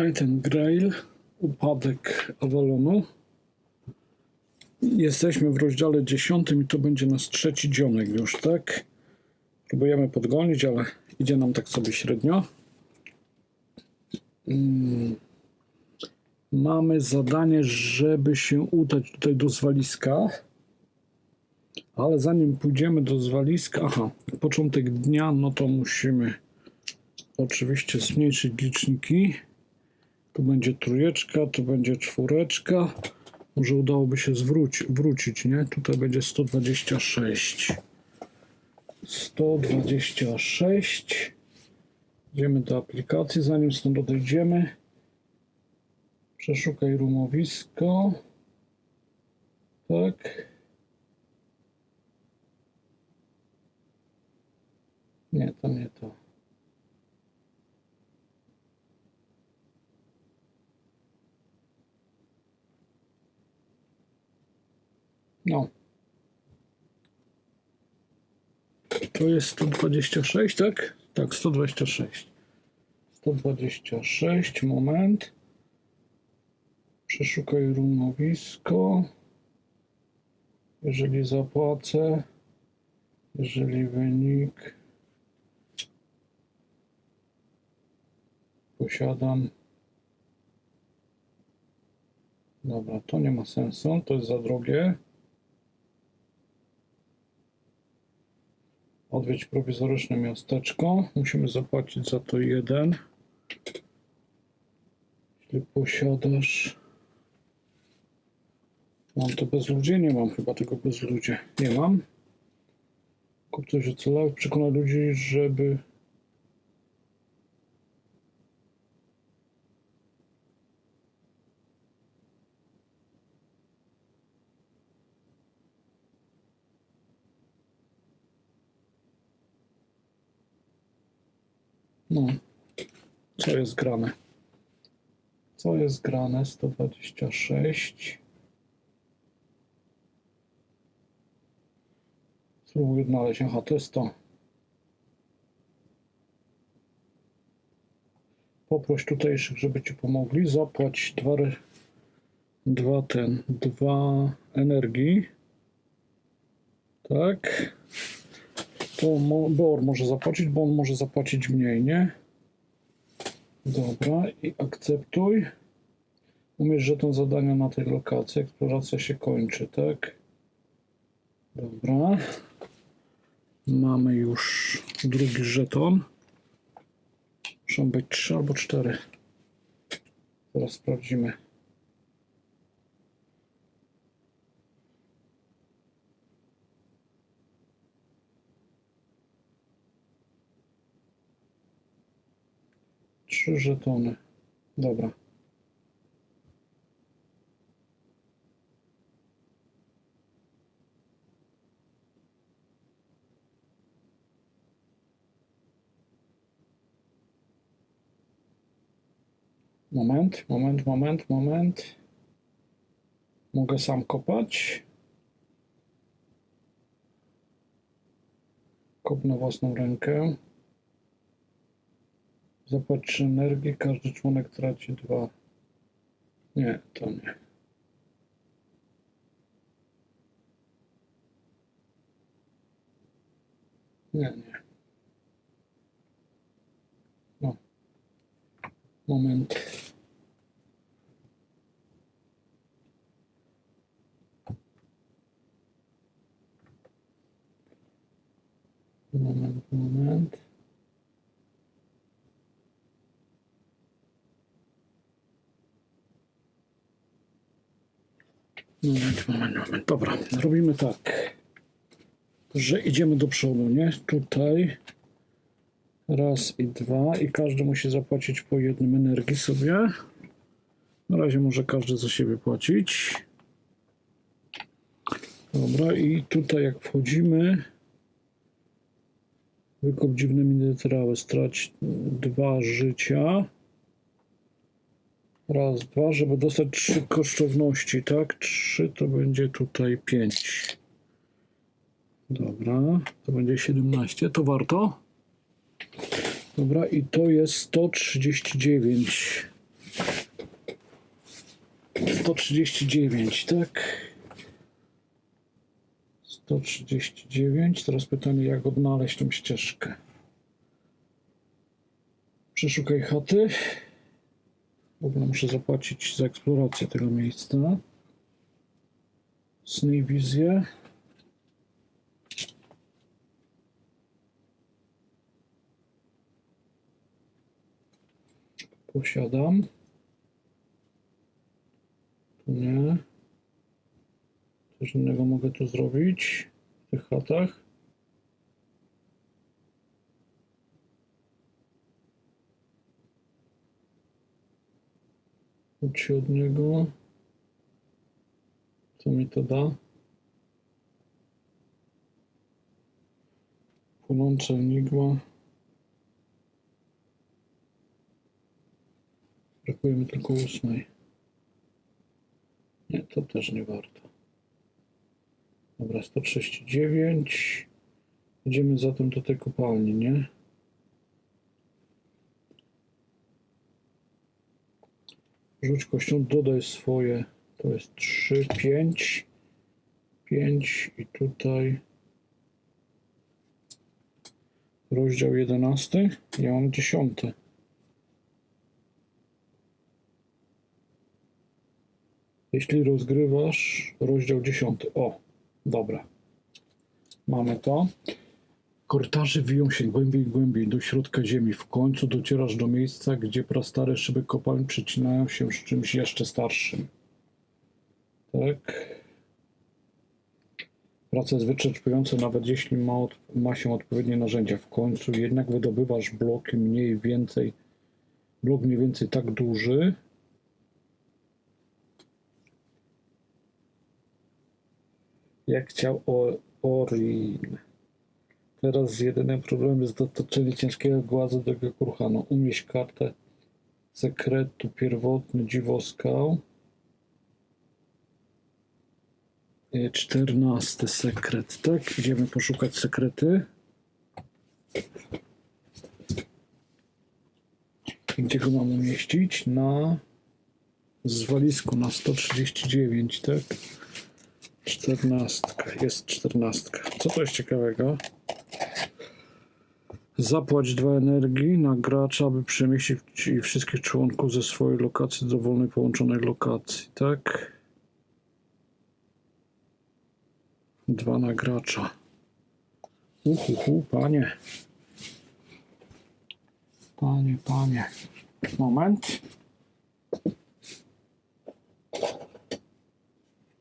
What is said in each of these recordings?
Tried and Grail, upadek Avalonu. Jesteśmy w rozdziale 10 i to będzie nasz trzeci dzionek już, tak? Próbujemy podgonić, ale idzie nam tak sobie średnio. Mm. Mamy zadanie, żeby się udać tutaj do zwaliska. Ale zanim pójdziemy do zwaliska, aha, początek dnia, no to musimy oczywiście zmniejszyć liczniki. Tu będzie trójeczka, tu będzie czwóreczka. Może udałoby się zwróci, wrócić, nie? Tutaj będzie 126. 126. Idziemy do aplikacji, zanim stąd odejdziemy. Przeszukaj rumowisko. Tak. Nie, to nie to. No. To jest 126, tak? Tak, 126. 126, moment. Przeszukaj rumowisko. Jeżeli zapłacę, jeżeli wynik posiadam. Dobra, to nie ma sensu, to jest za drogie. Odwiedź prowizoryczne miasteczko. Musimy zapłacić za to jeden. Jeśli posiadasz. Mam to bez ludzi? Nie mam chyba tego bez ludzi. Nie mam. Kup coś ocalały. Przekonaj ludzi, żeby. No. Co jest grane? Co jest grane? 126. Spróbuję odnaleźć. Aha, to jest to. Poproś tutejszych, żeby ci pomogli. Zapłać dwa, dwa ten, dwa energii. Tak. Mo- Bor może zapłacić, bo on może zapłacić mniej, nie? Dobra, i akceptuj. Umiesz żeton zadania na tej lokacji. Eksploracja się kończy, tak? Dobra. Mamy już drugi żeton. Muszą być trzy albo cztery. Zaraz sprawdzimy. Trzy żetony. Dobra. Moment, moment, moment, moment. Mogę sam kopać. Kop na własną rękę. Zapłać trzy energii, każdy członek traci dwa. Nie, to nie. Nie, nie. No. Moment, moment. Moment, moment, moment. Dobra, robimy tak, że idziemy do przodu, nie? Tutaj raz i dwa i każdy musi zapłacić po jednym energii sobie. Na razie może każdy za siebie płacić. Dobra, i tutaj jak wchodzimy, wykop dziwne minerale, strać dwa życia. Raz, dwa, żeby dostać trzy kosztowności, tak? Trzy to będzie tutaj pięć. Dobra, to będzie 17. To warto? Dobra, i to jest 139. 139, tak? 139. Teraz pytanie, jak odnaleźć tą ścieżkę. Przeszukaj chaty. W ogóle muszę zapłacić za eksplorację tego miejsca. Sny i wizje. Posiadam. Tu nie. Coś innego mogę tu zrobić w tych chatach. Ucz się od niego. Co mi to da? Płonąca enigma. Brakuje mi tylko ósmej. Nie, to też nie warto. Dobra, 139. Idziemy zatem do tej kopalni, nie? Rzuć kością, dodaj swoje. To jest 3, 5. 5 i tutaj rozdział 11. Ja mam 10. Jeśli rozgrywasz rozdział 10. O, dobra. Mamy to. Korytarze wiją się głębiej i głębiej do środka ziemi. W końcu docierasz do miejsca, gdzie prastare szyby kopalń przecinają się z czymś jeszcze starszym. Tak. Praca jest wyczerpująca, nawet jeśli ma, od, ma się odpowiednie narzędzia. W końcu jednak wydobywasz bloki mniej więcej, blok mniej więcej tak duży, jak chciał Orin. Teraz jedyny problem jest dotoczenie ciężkiego głazu do jego kurhanu. Umieść kartę sekretu pierwotny dziwoskał. I Czternasty sekret, tak? Idziemy poszukać sekrety. Gdzie go mam umieścić? Na zwalisku na 139, tak? Czternastka, jest czternastka. Co to jest ciekawego? Zapłać dwa energii na gracza, aby przemieścić wszystkich członków ze swojej lokacji do wolnej połączonej lokacji, tak? Dwa na gracza. Uhuhu, panie. Panie, panie. Moment.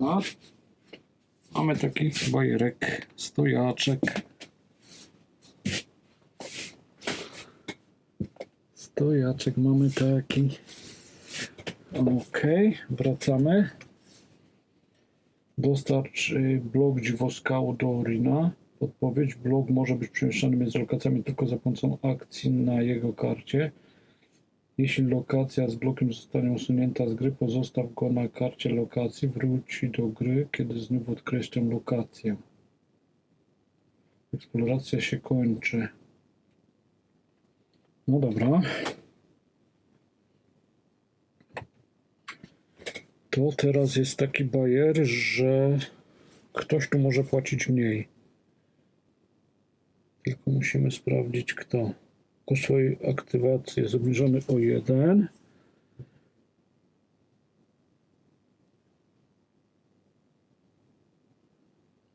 A, mamy taki bajerek, stojaczek. Stojaczek mamy taki. Ok, wracamy. Dostarcz y, blok dziwoskału do Orina. Podpowiedź. Blok może być przemieszczany między lokacjami tylko za pomocą akcji na jego karcie. Jeśli lokacja z blokiem zostanie usunięta z gry, pozostaw go na karcie lokacji. Wróci do gry, kiedy znów tę lokację. Eksploracja się kończy. No dobra. To teraz jest taki bajer, że ktoś tu może płacić mniej. Tylko musimy sprawdzić kto. Koszt swojej aktywacji jest obniżony o 1.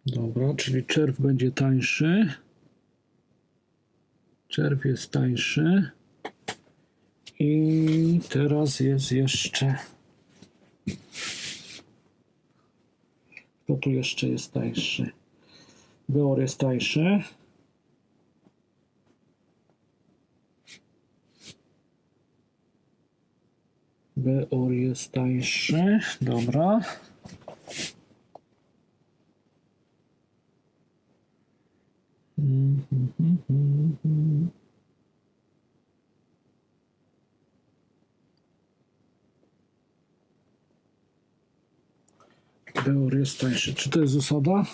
Dobra, czyli czerw będzie tańszy. Czerw jest tańszy. I teraz jest jeszcze. Kto tu jeszcze jest tańszy? Beor jest tańszy. Beor jest tańszy. Dobra. Beor jest tańszy. Czy to jest zasada?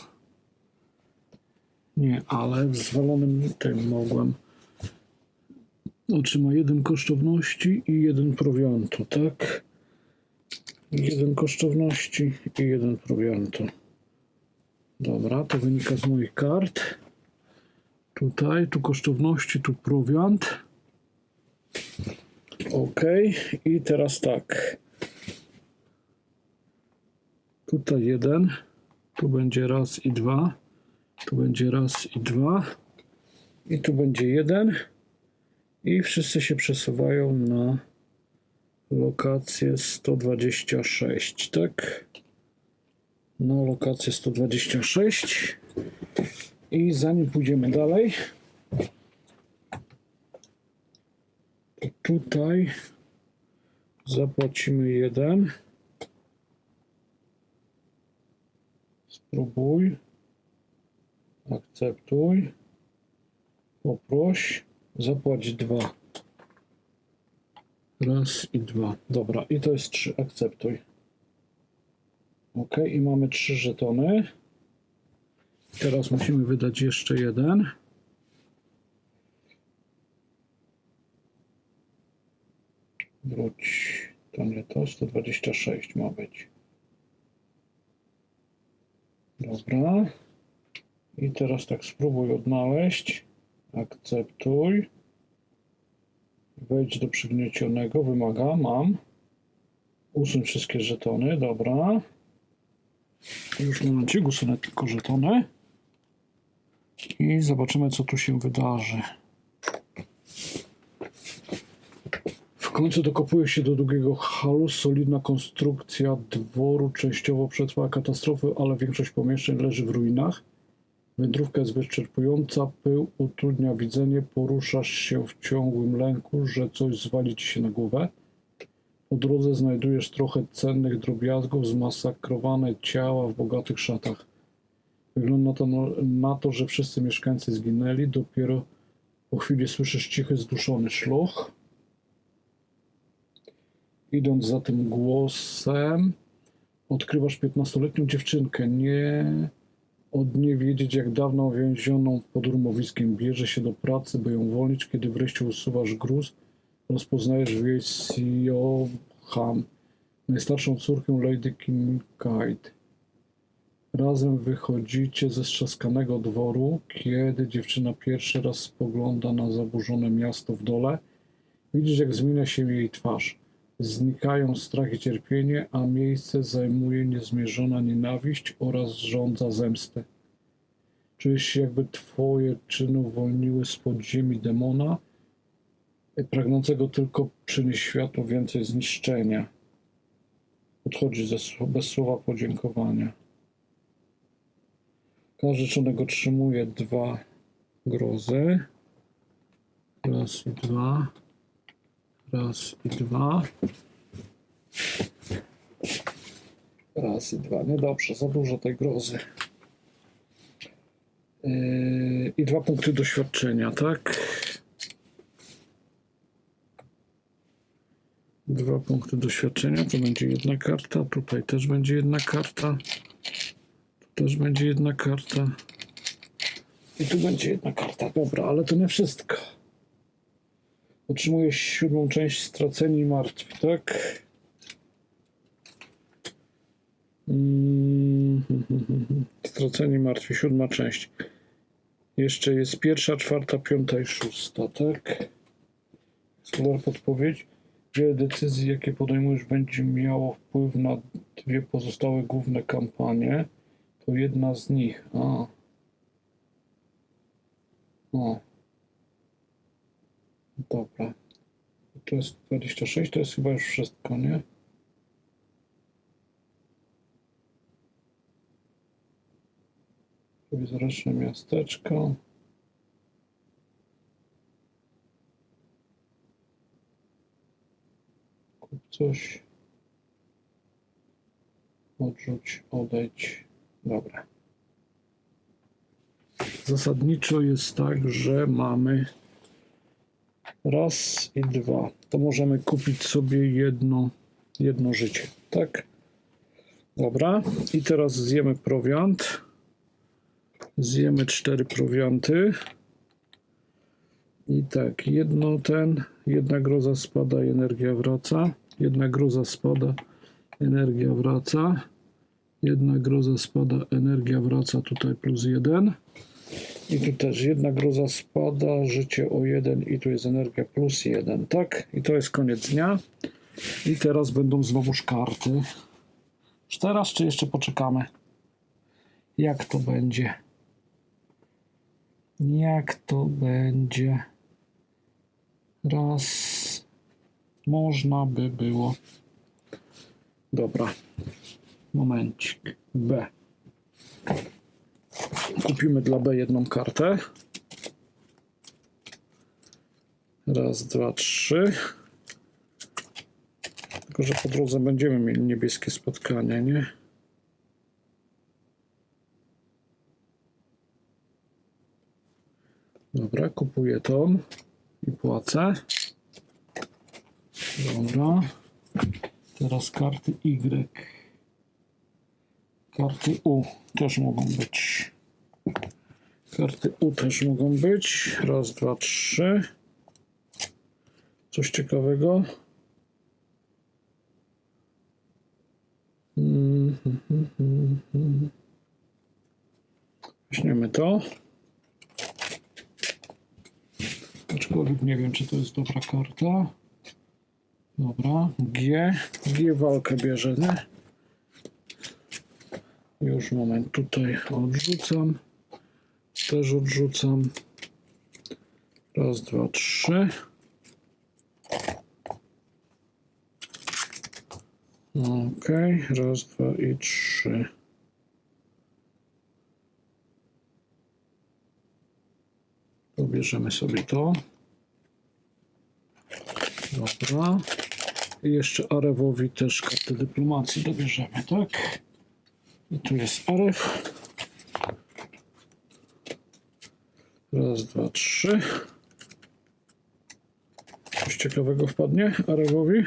Nie, ale w zwalonym tym mogłem. Otrzyma jeden kosztowności i jeden prowiantu, tak? Jeden kosztowności i jeden prowiantu. Dobra, to wynika z moich kart. Tutaj, tu kosztowności, tu prowiant. Ok, i teraz tak. Tutaj jeden, tu będzie raz i dwa, tu będzie raz i dwa, i tu będzie jeden. I wszyscy się przesuwają na lokację 126, tak? Na lokację 126. I zanim pójdziemy dalej, tutaj zapłacimy jeden. Spróbuj. Akceptuj. Poproś. Zapłać dwa. Raz i dwa. Dobra, i to jest trzy. Akceptuj. Ok, i mamy trzy żetony. Teraz musimy wydać jeszcze jeden. Wróć. To nie to. 126 ma być. Dobra. I teraz tak spróbuj odnaleźć. Akceptuj. Wejdź do przygniecionego. Wymaga. Mam. Usuń wszystkie żetony. Dobra. Już momencik. Usunę tylko żetony. I zobaczymy, co tu się wydarzy. W końcu dokopuje się do długiego halu. Solidna konstrukcja dworu częściowo przetrwała katastrofę, ale większość pomieszczeń leży w ruinach. Wędrówka jest wyczerpująca, pył utrudnia widzenie, poruszasz się w ciągłym lęku, że coś zwali ci się na głowę. Po drodze znajdujesz trochę cennych drobiazgów, zmasakrowane ciała w bogatych szatach. Wygląda to na, to, że wszyscy mieszkańcy zginęli. Dopiero po chwili słyszysz cichy, zduszony szloch. Idąc za tym głosem, odkrywasz 15-letnią dziewczynkę. Nie od niej wiedzieć, jak dawno więzioną pod rumowiskiem. Bierze się do pracy, by ją uwolnić. Kiedy wreszcie usuwasz gruz, rozpoznajesz w jej Sioham, najstarszą córkę Lady Kincaid. Razem wychodzicie ze strzaskanego dworu, kiedy dziewczyna pierwszy raz spogląda na zaburzone miasto w dole. Widzisz, jak zmienia się jej twarz. Znikają strach i cierpienie, a miejsce zajmuje niezmierzona nienawiść oraz żądza zemsty. Czujesz się, jakby twoje czyny uwolniły z podziemi demona, pragnącego tylko przynieść światu więcej zniszczenia. Odchodzi bez słowa podziękowania. Członek otrzymuje dwa grozy. Raz i dwa. Raz i dwa. Raz i dwa. Niedobrze, za dużo tej grozy. Yy, I dwa punkty doświadczenia, tak? Dwa punkty doświadczenia, to będzie jedna karta. Tutaj też będzie jedna karta. Też będzie jedna karta. I tu będzie jedna karta. Dobra, ale to nie wszystko. Otrzymujesz siódmą część straceni i martwi, tak? Mm, Straceni martwi, siódma część. Jeszcze jest pierwsza, czwarta, piąta i szósta, tak? Skoro podpowiedź. Wiele decyzji, jakie podejmujesz, będzie miało wpływ na dwie pozostałe główne kampanie. To jedna z nich. A. O. Dobra. To jest 26, to jest chyba już wszystko, nie? Prowizoryczne miasteczko. Kup coś. Odrzuć, odejdź. Dobra. Zasadniczo jest tak, że mamy raz i dwa. To możemy kupić sobie jedno, jedno życie, tak? Dobra. I teraz zjemy prowiant. Zjemy cztery prowianty. I tak, jedno ten, jedna groza spada energia wraca. Jedna groza spada Energia wraca. Jedna groza spada, energia wraca tutaj plus jeden. I tu też jedna groza spada, życie o jeden i tu jest energia plus jeden, tak? I to jest koniec dnia. I teraz będą znowuż karty. Czy teraz, czy jeszcze poczekamy? Jak to będzie? Jak to będzie? Raz. Można by było. Dobra. Momencik. B. Kupimy dla B jedną kartę. Raz, dwa, trzy. Tylko, że po drodze będziemy mieli niebieskie spotkanie, nie? Dobra, kupuję tą i płacę. Dobra. Teraz karty Y. Karty U też mogą być. Karty U też mogą być. Raz, dwa, trzy. Coś ciekawego. Weźmiemy to. Aczkolwiek nie wiem, czy to jest dobra karta. Dobra, G. G walkę bierze, nie? Już moment, tutaj odrzucam. Też odrzucam. Raz, dwa, trzy. Ok, raz, dwa i trzy. Pobierzemy sobie to. Dobra. I jeszcze Arewowi też kartę dyplomacji dobierzemy, tak? I tu jest Arew. Raz, dwa, trzy. Coś ciekawego wpadnie Arewowi.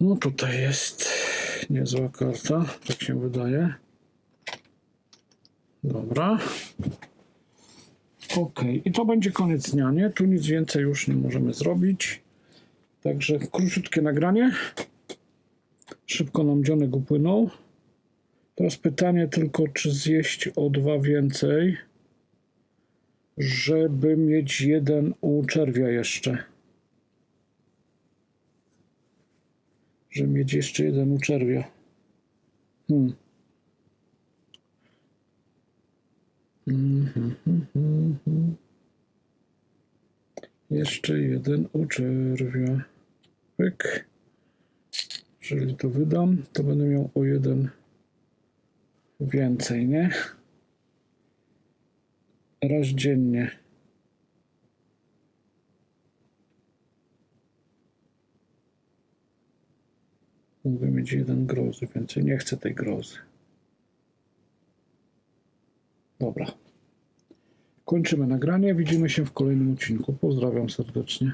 No tutaj jest niezła karta, tak się wydaje. Dobra. Ok, i to będzie koniec dnia, nie? Tu nic więcej już nie możemy zrobić. Także króciutkie nagranie. Szybko nam dzionek upłynął. Teraz pytanie tylko, czy zjeść o dwa więcej, żeby mieć jeden u czerwia jeszcze. Żeby mieć jeszcze jeden u czerwia. Hmm. Mhm, mhm. Jeszcze jeden u czerwia. Pyk. Jeżeli to wydam, to będę miał o jeden więcej, nie? Raz dziennie. Mogę mieć jeden grozy, więcej nie chcę tej grozy. Dobra. Kończymy nagranie. Widzimy się w kolejnym odcinku. Pozdrawiam serdecznie.